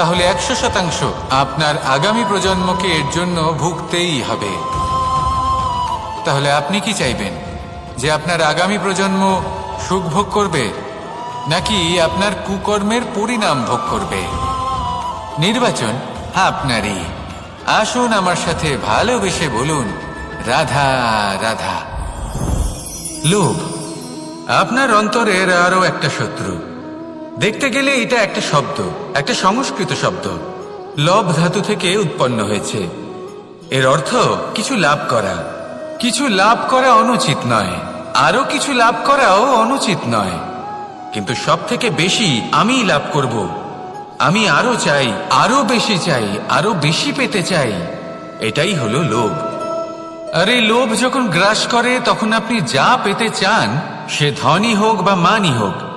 তাহলে একশো শতাংশ আপনার আগামী প্রজন্মকে এর জন্য ভুগতেই হবে। তাহলে আপনি কি চাইবেন? যে আপনার আগামী প্রজন্ম সুখ ভোগ করবে, নাকি আপনার কুকর্মের পরিণাম ভোগ করবে? নির্বাচন আপনারই। আসুন আমার সাথে ভালোবেসে বলুন, রাধা রাধা। লোভ, আপনার অন্তরের আরও একটা শত্রু। দেখতে গেলে এটা একটা শব্দ, একটা সংস্কৃত শব্দ। লব ধাতু থেকে উৎপন্ন হয়েছে। এর অর্থ কিছু লাভ করা। কিছু লাভ করা অনুচিত নয়। আরও কিছু লাভ করাও অনুচিত নয়। কিন্তু সব থেকে বেশি আমি লাভ করব। আমি আরও চাই আরও বেশি চাই আরও বেশি পেতে চাই। এটাই হলো লোভ। আর এই লোভ যখন গ্রাস করে, তখন আপনি যা পেতে চান, সে ধনই হোক বা মানই হোক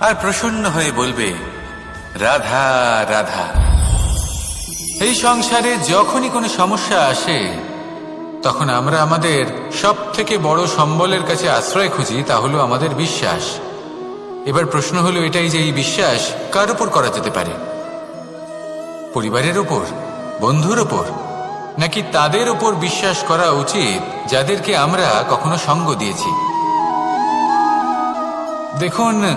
আর প্রসন্ন হয়ে বলবে, রাধা রাধা। এই সংসারে যখনই কোনো সমস্যা আসে, তখন আমরা আমাদের সব থেকে বড় সম্বলের কাছে আশ্রয় খুঁজি, তা হলো আমাদের বিশ্বাস। এবার প্রশ্ন হলো এটাই যে এই বিশ্বাস কার উপর করা যেতে পারে? পরিবারের উপর? বন্ধুর উপর? নাকি তাদের উপর বিশ্বাস করা উচিত, যাদেরকে আমরা কখনো সঙ্গ দিয়েছি? দেখুন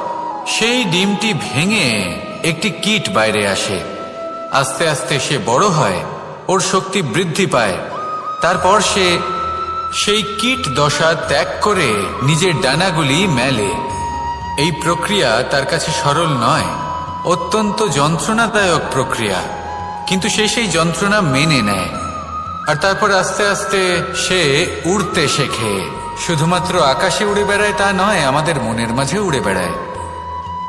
সেই ডিমটি ভেঙে একটি কীট বাইরে আসে। আস্তে আস্তে সে বড় হয়, ওর শক্তি বৃদ্ধি পায়। তারপর সে সেই কীট দশা ত্যাগ করে নিজের ডানাগুলি মেলে। এই প্রক্রিয়া তার কাছে সরল নয়, অত্যন্ত যন্ত্রণাদায়ক প্রক্রিয়া, কিন্তু সে সেই যন্ত্রণা মেনে নেয়। আর তারপর আস্তে আস্তে সে উড়তে শেখে। শুধুমাত্র আকাশে উড়ে বেড়ায় তা নয়, আমাদের মনের মাঝে উড়ে বেড়ায়।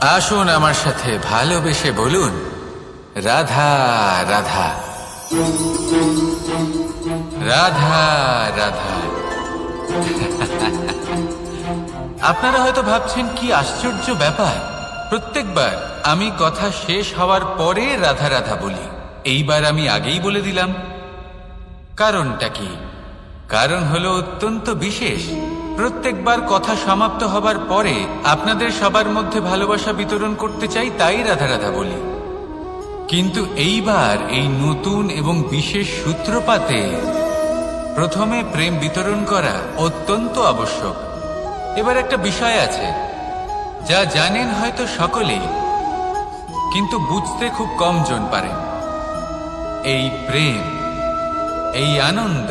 আসুন আমার সাথে ভালোবেসে বলুন, রাধা রাধা। রাধা রাধা। আপনারা হয়তো ভাবছেন, কি আশ্চর্য ব্যাপার। প্রত্যেকবার আমি কথা শেষ হওয়ার পরে রাধা রাধা বলি। এইবার আমি আগেই বলে দিলাম। কারণটা কি? কারণ হলো অত্যন্ত বিশেষ। প্রত্যেকবার কথা সমাপ্ত হবার পরে আপনাদের সবার মধ্যে ভালোবাসা বিতরণ করতে চাই তাই রাধা রাধা বলি। কিন্তু এইবার এই নতুন এবং বিশেষ সূত্রপাতে প্রথমে প্রেম বিতরণ করা অত্যন্ত আবশ্যক। এবার একটা বিষয় আছে, যা জানেন হয়তো সকলেই, কিন্তু বুঝতে খুব কম জন পারেন। এই প্রেম, এই আনন্দ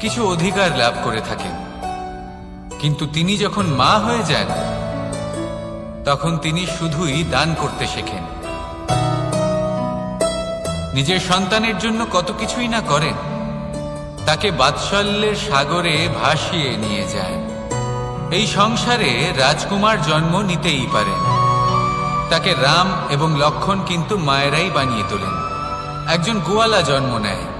কিছু অধিকার লাভ করে থাকেন। কিন্তু তিনি যখন মা হয়ে যান, তখন তিনি শুধুই দান করতে শেখেন। নিজের সন্তানের জন্য কত কিছুই না করেন, তাকে বাৎসল্যের সাগরে ভাসিয়ে নিয়ে যায়। এই সংসারে রাজকুমার জন্ম নিতেই পারেন। তাকে রাম এবং লক্ষণ কিন্তু মায়েরাই বানিয়ে তোলেন। একজন গোয়ালা জন্ম নেয়।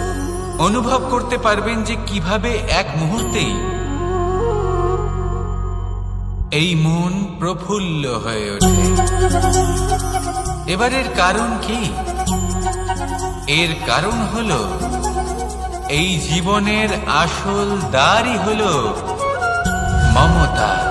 অনুভব করতে পারবেন যে কীভাবে এক মুহূর্তেই এই মন প্রফুল্ল হয়ে ওঠে। এবারের কারণ কি? এর কারণ হল, এই জীবনের আসল দ্বারই হল মমতা।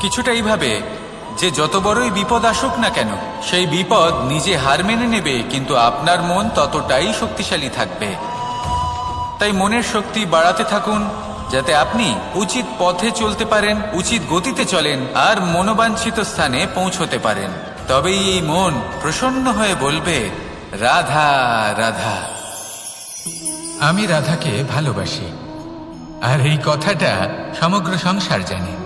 কিছুটা এইভাবে যে যত বড়ই বিপদ আসুক না কেন, সেই বিপদ নিজে হার মেনে নেবে, কিন্তু আপনার মন ততটাই শক্তিশালী থাকবে। তাই মনের শক্তি বাড়াতে থাকুন, যাতে আপনি উচিত পথে চলতে পারেন, উচিত গতিতে চলেন, আর মনোবাঞ্ছিত স্থানে পৌঁছতে পারেন। তবেই এই মন প্রসন্ন হয়ে বলবে, রাধা রাধা। আমি রাধাকে ভালোবাসি, আর এই কথাটা সমগ্র সংসার জানে।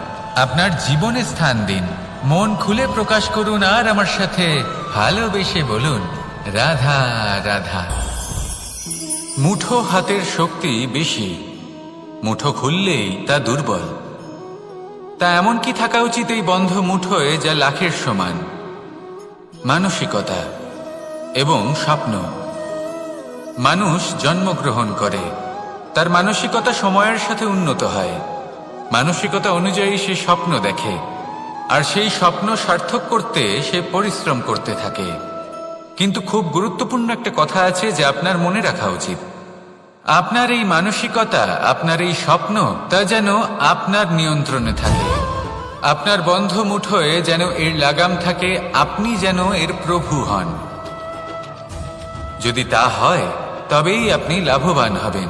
আপনার জীবনে স্থান দিন। মন খুলে প্রকাশ করুন আর আমার সাথে ভালোবেসে বলুন, রাধা রাধা। মুঠো হাতের শক্তি বেশি, মুঠো খুললেই তা দুর্বল। তা এমন কি থাকা উচিত এই বন্ধ মুঠোয় যা লাখের সমান? মানসিকতা এবং স্বপ্ন। মানুষ জন্মগ্রহণ করে, তার মানসিকতা সময়ের সাথে উন্নত হয়। মানসিকতা অনুযায়ী সে স্বপ্ন দেখে, আর সেই স্বপ্ন সার্থক করতে সে পরিশ্রম করতে থাকে। কিন্তু খুব গুরুত্বপূর্ণ একটা কথা আছে যে আপনার মনে রাখা উচিত। আপনার এই মানসিকতা, আপনার এই স্বপ্ন, তা যেন আপনার নিয়ন্ত্রণে থাকে। আপনার বন্ধ মুঠোয় যেন এর লাগাম থাকে, আপনি যেন এর প্রভু হন। যদি তা হয়, তবেই আপনি লাভবান হবেন।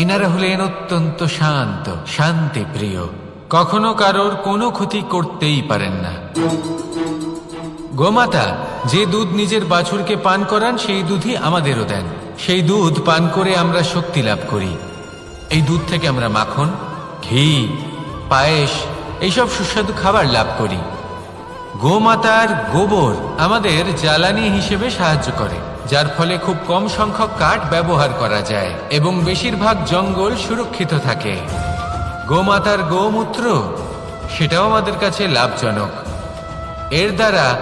এনারা হলেন অত্যন্ত শান্ত, শান্তি প্রিয়। কখনো কারোর কোনো ক্ষতি করতেই পারেন না। গোমাতা, যে দুধ নিজের বাছুরকে পান করান, সেই দুধই আমাদেরও দেন। সেই দুধ পান করে আমরা শক্তি লাভ করি। এই দুধ থেকে আমরা মাখন, ঘি, পায়েস, এইসব সুস্বাদু খাবার লাভ করি। গোমাতার গোবর আমাদের জ্বালানি হিসেবে সাহায্য করে। যার ফলে খুব কম সংখ্যক কাঠ ব্যবহার করা যায় এবং বেশিরভাগ জঙ্গল সুরক্ষিত থাকে। গোমাতার গোমূত্র, সেটাও আমাদের কাছে লাভজনক। এর দ্বারা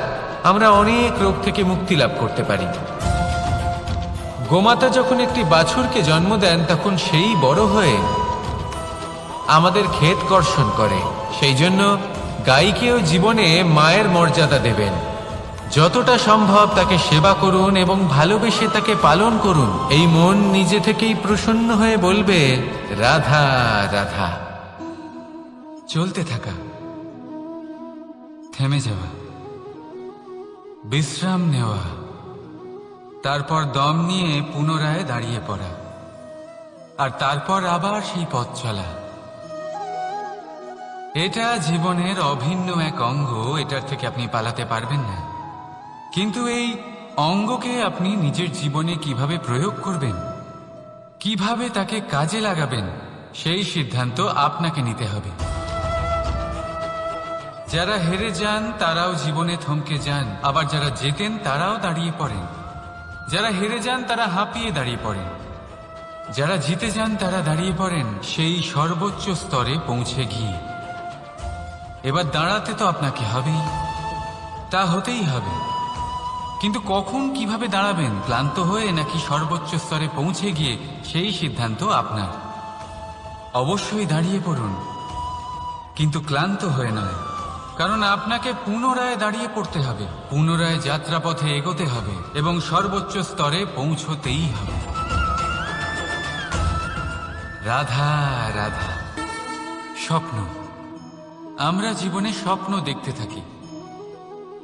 আমরা অনেক রোগ থেকে মুক্তি লাভ করতে পারি। গোমাতা যখন একটি বাছুরকে জন্ম দেন, তখন সেই বড় হয়ে আমাদের ক্ষেত কর্ষণ করে। সেই জন্য গাইকেও জীবনে মায়ের মর্যাদা দেবেন। যতটা সম্ভব তাকে সেবা করুন এবং ভালোবেসে তাকে পালন করুন। এই মন নিজে থেকেই প্রসন্ন হয়ে বলবে, রাধা রাধা। চলতে থাকা। থেমে যাওয়া। বিশ্রাম নেওয়া। তারপর দম নিয়ে পুনরায় দাঁড়িয়ে পড়া। আর তারপর আবার সেই পথ চলা। এটা জীবনের অভিন্ন এক অঙ্গ, এটার থেকে আপনি পালাতে পারবেন না। কিন্তু এই অঙ্গকে আপনি নিজের জীবনে কীভাবে প্রয়োগ করবেন? কীভাবে তাকে কাজে লাগাবেন? সেই সিদ্ধান্ত আপনাকে নিতে হবে। যারা হেরে যান, তারাও জীবনে থমকে যান। আবার যারা জেতেন, তারাও দাঁড়িয়ে পড়েন। যারা হেরে যান, তারা হাঁপিয়ে দাঁড়িয়ে পড়েন। যারা জিতে যান, তারা দাঁড়িয়ে পড়েন। সেই সর্বোচ্চ স্তরে পৌঁছে গিয়ে। এবার দাঁড়াতে তো আপনাকে হবেই। তা হতেই হবে। কিন্তু কখন কীভাবে দাঁড়াবেন? ক্লান্ত হয়ে নাকি সর্বোচ্চ স্তরে পৌঁছে গিয়ে সেই সিদ্ধান্ত আপনার? অবশ্যই দাঁড়িয়ে পড়ুন। কিন্তু ক্লান্ত হয়ে নয়, কারণ আপনাকে পুনরায় দাঁড়িয়ে পড়তে হবে। পুনরায় যাত্রাপথে এগোতে হবে এবং সর্বোচ্চ স্তরে পৌঁছতেই হবে। রাধা রাধা, স্বপ্ন। আমরা জীবনে স্বপ্ন দেখতে থাকি।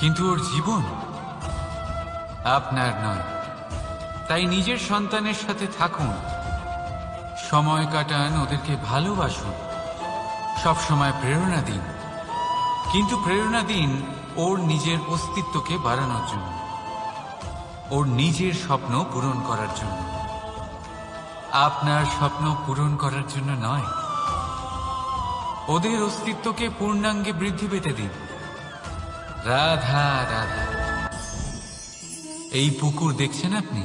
কিন্তু ওর জীবন আপনার নয়। তাই নিজের সন্তানের সাথে থাকুন। সময় কাটান, ওদেরকে ভালোবাসুন। সবসময় প্রেরণা দিন। কিন্তু প্রেরণা দিন ওর নিজের অস্তিত্বকে বাড়ানোর জন্য। ওর নিজের স্বপ্ন পূরণ করার জন্য। আপনার স্বপ্ন পূরণ করার জন্য নয়। ওদের অস্তিত্বকে পূর্ণাঙ্গে বৃদ্ধি পেতে দিন। রাধা রাধা। এই পুকুর দেখছেন আপনি?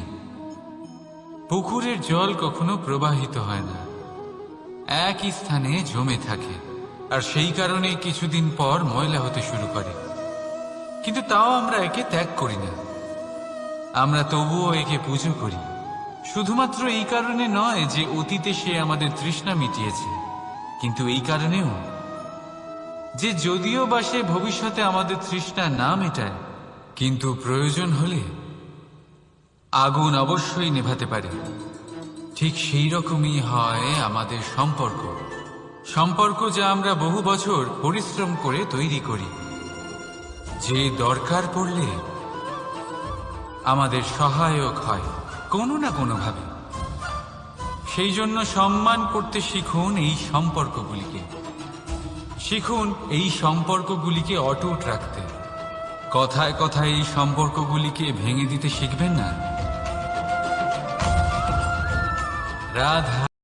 পুকুরের জল কখনো প্রবাহিত হয় না। একই স্থানে জমে থাকে, আর সেই কারণে কিছুদিন পর ময়লা হতে শুরু করে। কিন্তু তাও আমরা একে ত্যাগ করি না। আমরা তবুও একে পুজো করি। শুধুমাত্র এই কারণে নয় যে অতীতে সে আমাদের তৃষ্ণা মিটিয়েছে। কিন্তু এই কারণেও যে যদিও বা সে ভবিষ্যতে আমাদের তৃষ্ণা না মেটায়, কিন্তু প্রয়োজন হলে আগুন অবশ্যই নেভাতে পারে। ঠিক সেই রকমই হয় আমাদের সম্পর্ক। সম্পর্ক যা আমরা বহু বছর পরিশ্রম করে তৈরি করি। যে দরকার পড়লে আমাদের সহায়ক হয়, কোনো না কোনোভাবে। সেই জন্য সম্মান করতে শিখুন এই সম্পর্কগুলিকে। শিখুন এই সম্পর্কগুলিকে অটুট রাখতে। কথায় কথায় এই সম্পর্কগুলিকে ভেঙে দিতে শিখবেন না? রাধা